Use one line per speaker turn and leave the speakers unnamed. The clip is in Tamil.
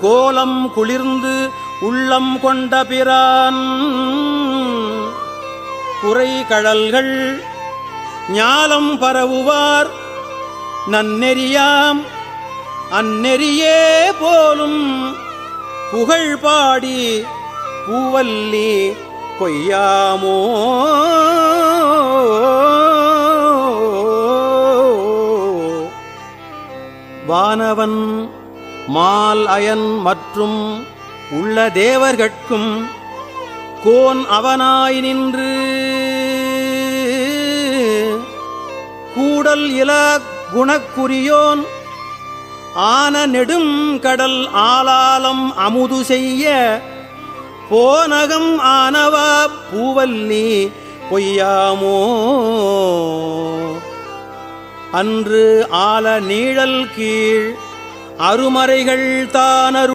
கோலம் குளிர்ந்து உள்ளம் கொண்ட பிரான். குறை கழல்கள் ஞாலம் பரவுவார். நன்னெறியாம் அந்நெறியே போலும். புகழ் பாடி பூவல்லி கொய்யாமோ. வானவன் மால் அயன் மற்றும் உள்ள தேவர்கட்கும் கோன் அவனாய் நின்று. கூடல் இல குணக்குரியோன் ஆன நெடும் கடல் ஆலாலம் அமுது செய்ய போனகம் ஆனவா பூவல்லி பொய்யாமோ. அன்று ஆல நீழல் கீழ் அருமறைகள் தானரு